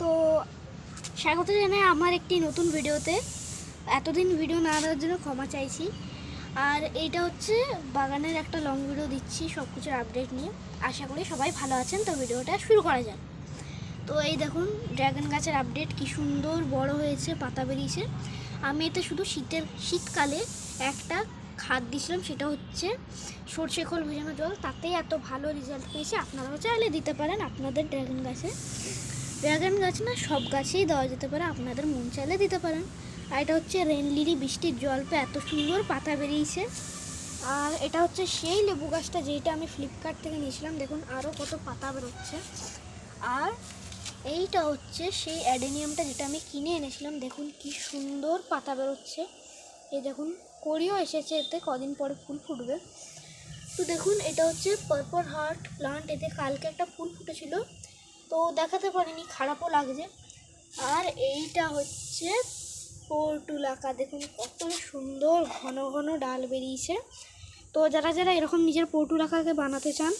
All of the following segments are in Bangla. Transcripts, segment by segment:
তো স্বাগত জানাই আমার একটি নতুন ভিডিওতে। এতদিন ভিডিও না দেওয়ার জন্য ক্ষমা চাইছি। আর এইটা হচ্ছে বাগানের একটা লং ভিডিও দিচ্ছি সব কিছুর আপডেট নিয়ে। আশা করি সবাই ভালো আছেন, তো ভিডিওটা শুরু করা যাক। তো এই দেখুন ড্রাগন গাছের আপডেট কি সুন্দর বড় হয়েছে, পাতা বেরিয়েছে। আমি এতে শুধু শীতের, শীতকালে একটা খাদ দিয়েছিলাম, সেটা হচ্ছে সর্ষে খোল ভেজানো জল। তাতেই এত ভালো রেজাল্ট পেয়েছে। আপনারাও চাইলে দিতে পারেন আপনাদের ড্রাগন গাছে। ড্রাগন গাছ না সব গাছেই দেওয়া যেতে পারে, আপনাদের মন চাইলে দিতে পারেন। আর এটা হচ্ছে রেন লিলি বৃষ্টির জল পেয়ে এত সুন্দর পাতা বেরিয়েছে। আর এটা হচ্ছে সেই লেবু গাছটা যেটা আমি ফ্লিপকার্ট থেকে নিয়েছিলাম, দেখুন আরও কত পাতা বেরোচ্ছে। আর এইটা হচ্ছে সেই অ্যাডেনিয়ামটা যেটা আমি কিনে এনেছিলাম, দেখুন কি সুন্দর পাতা বেরোচ্ছে। এই দেখুন, কড়িও এসেছে এতে, কদিন পরে ফুল ফুটবে। তো দেখুন, এটা হচ্ছে পার্পল হার্ট প্লান্ট এতে কালকে একটা ফুল ফুটেছিল। তো দেখাতে পারিনি, খারাপও লাগছে। আর এইটা হচ্ছে পর্টুলাকা দেখুন কত সুন্দর ঘন ঘন ডাল বেরিয়েছে। তো যারা যারা এরকম নিজের পর্টুলাকাকে বানাতে চান,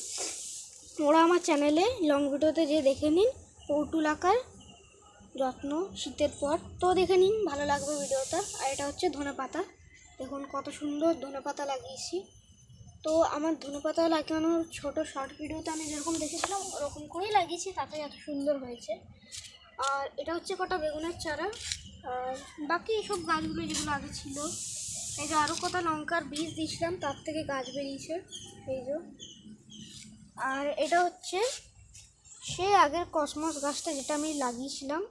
ওরা আমার চ্যানেলে লং ভিডিওতে যে দেখে নিন পর্টুলাকার যত্ন শীতের পর। তো দেখে নিন, ভালো লাগবে ভিডিওটা আর এটা হচ্ছে ধনে পাতা দেখুন কত সুন্দর ধনে পাতা লাগিয়েছি। তো আমার ধনে পাতা লাগানোর ছোট শর্ট ভিডিওতে আমি যেরকম দেখেছিলাম, ওরকম করেই লাগিয়েছি তাতে এত সুন্দর হয়েছে। আর এটা হচ্ছে কটা বেগুনের চারা। আর বাকি এসব গাছগুলো যেগুলো আগে ছিল, এই যে আরও কটা লঙ্কার বীজ দিয়েছিলাম, তার থেকে গাছ বেরিয়েছে, এই যে। আর এটা হচ্ছে সেই আগের কসমস গাছটা যেটা আমি লাগিয়েছিলাম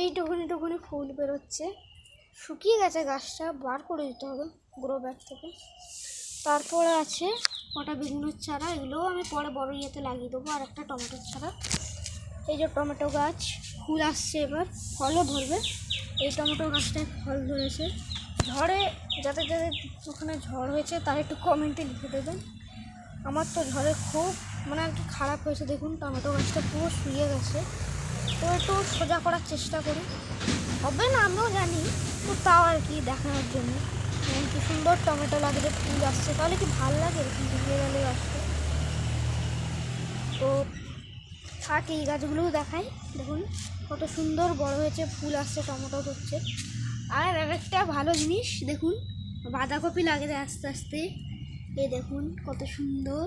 এইটুকুনি টুকুনি ফুল বেরোচ্ছে। শুকিয়ে গেছে গাছটা, বার করে দিতে হবে গ্রো ব্যাগ থেকে। তারপরে আছে কটা বেগুনের চারা, এগুলোও আমি পরে বড় ইয়েতে লাগিয়ে দেবো, আর একটা টমেটোর চারা। এই যে টমেটো গাছ, ফুল আসছে এবার, ফলও ধরবে। এই টমেটো গাছটায় ফল ধরেছে। ঝড়ে, যাদের যাদের ওখানে ঝড় হয়েছে, তারা একটু কমেন্টে লিখে দেবেন। আমার তো ঝড়ে খুব মানে আর কি খারাপ হয়েছে, দেখুন টমেটো গাছটা পুরো শুয়ে গেছে। তো একটু সোজা করার চেষ্টা করি। হবে না, আমিও জানি, তো তাও আর কি দেখানোর জন্য। কি সুন্দর, টমেটো লাগছে ফুল আসছে। তাহলে কি ভালো লাগে এরকম ভিজে গেলে গাছটা তো থাক, এই গাছগুলোও দেখাই। দেখুন, কত সুন্দর বড় হয়েছে, ফুল আসছে, টমেটো ধরছে। আর একটা ভালো জিনিস, দেখুন, বাঁধাকপি লাগে আস্তে আস্তে। এই দেখুন, কত সুন্দর।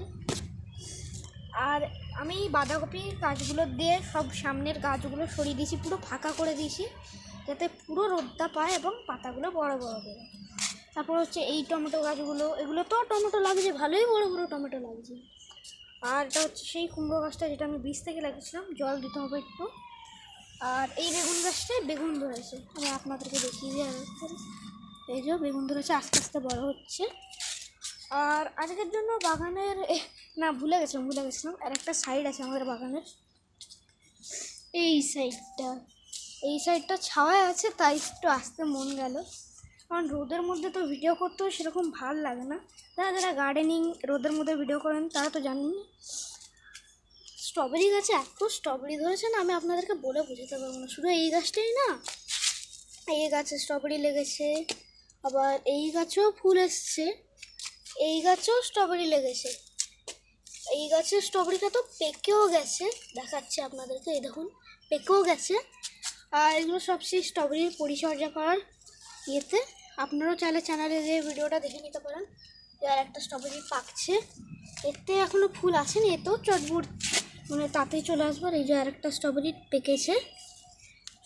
আর আমি বাঁধাকপি গাছগুলো দিয়ে সব সামনের গাছগুলো সরিয়ে দিয়েছি, পুরো ফাঁকা করে দিয়েছি, যাতে পুরো রোদটা পায় এবং পাতাগুলো বড় বড় বেরোয় তারপর হচ্ছে এই টমেটো গাছগুলো, এগুলো তো টমেটো লাগছে, ভালোই বড় বড় টমেটো লাগছে। আর এটা হচ্ছে সেই কুমড়ো গাছটা যেটা আমি বীজ থেকে লাগিয়েছিলাম, জল দিতে হবে একটু। আর এই বেগুন গাছটায় বেগুন ধরেছে, আমি আপনাদেরকে দেখিয়ে দিয়ে এই যে বেগুন ধরেছে, আস্তে আস্তে বড় হচ্ছে। আর আজকের জন্য বাগানের না, ভুলে গেছিলাম ভুলে গেছিলাম। আর একটা সাইড আছে আমাদের বাগানের। এই সাইডটা এই সাইডটা ছাওয়ায় আছে, তাই একটু আসতে মন গেল। কারণ রোদের মধ্যে তো ভিডিও করতেও সেরকম ভালো লাগে না। যারা যারা গার্ডেনিং রোদের মধ্যে ভিডিও করেন, তারা তো জানেন স্ট্রবেরি গাছে এত স্ট্রবেরি ধরেছে না, আমি আপনাদেরকে বলে বোঝাতে পারব না। শুধু এই গাছটাই না, এই গাছে স্ট্রবেরি লেগেছে, আবার এই গাছেও ফুল এসছে, এই গাছেও স্ট্রবেরি লেগেছে। এই গাছের স্ট্রবেরিটা তো পেকেও গেছে, দেখাচ্ছে আপনাদেরকে, এই দেখুন, পেকেও গেছে। আর এগুলো সব সেই স্ট্রবেরির পরিচর্যা করার ইয়েতে আপনারাও চাইলে চ্যানেলে যে ভিডিওটা দেখে নিতে পারেন। যে আর একটা স্ট্রবেরি পাকছে। এতে এখনও ফুল আসেনি, এতেও চটবুট। মানে তাতেই চলে আসবে এই যে আরেকটা স্ট্রবেরি পেকেছে।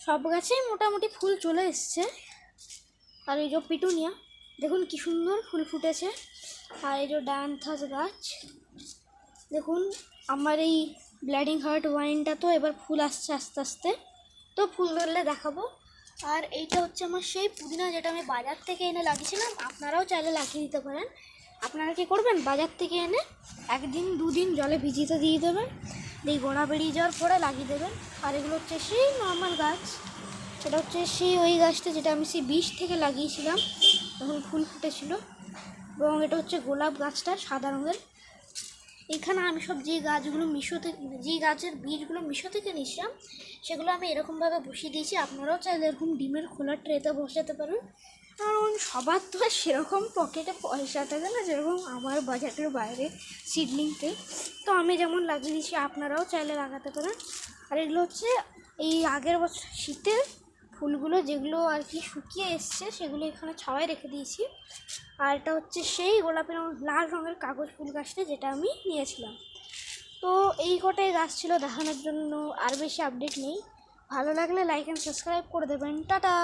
সব গাছেই মোটামুটি ফুল চলে এসছে। আর এই যে পিটুনিয়া, দেখুন কি সুন্দর ফুল ফুটেছে। আর এই যে ডায়ান্থাস গাছ, দেখুন আমার এই ব্লাডিং হার্ট ওয়াইনটা তো এবার ফুল আসছে আস্তে আস্তে। তো ফুল ধরলে দেখাবো। আর এইটা হচ্ছে আমার সেই পুদিনা যেটা আমি বাজার থেকে এনে লাগিয়েছিলাম, আপনারাও চাইলে লাগিয়ে দিতে পারেন। আপনারা কি করবেন, বাজার থেকে এনে একদিন, দুদিন জলে ভিজিয়ে দিয়ে দেবেন, দিয়ে গোড়া বেরিয়ে যাওয়ার পরে লাগিয়ে দেবেন। আর এগুলো হচ্ছে সেই নর্মাল গাছ। সেটা হচ্ছে সেই ওই গাছটা যেটা আমি সেই বীজ থেকে লাগিয়েছিলাম তখন ফুল ফুটেছিল। এবং এটা হচ্ছে গোলাপ গাছটা, সাদা রঙের। এখানে আমি সব যে গাছগুলো মিশো থেকে যে গাছের বীজগুলো মিশো থেকে নিয়েছিলাম, সেগুলো আমি এরকমভাবে বসিয়ে দিয়েছি। আপনারাও চাইলে এরকম ডিমের খোলা ট্রেতে বসাতে পারেন। কারণ সবার তো আর সেরকম পকেটে পয়সা থাকে না, যেরকম আমার বাজেটের বাইরে সিডলিংতে তো আমি যেমন লাগিয়ে দিয়েছি, আপনারাও চাইলে লাগাতে পারেন। আর এগুলো হচ্ছে এই আগের বছর শীতের ফুলগুলো যেগুলো আর কি শুকিয়ে এসছে, সেগুলো এখানে ছাওয়ায় রেখে দিয়েছি। আর এটা হচ্ছে সেই গোলাপি রঙ লাল রঙের কাগজ ফুল গাছটা যেটা আমি নিয়েছিলাম। তো এই কটাই গাছ ছিল দেখানোর জন্য, আর বেশি আপডেট নেই। ভালো লাগলে লাইক অ্যান্ড সাবস্ক্রাইব করে দেবেন। টাটা!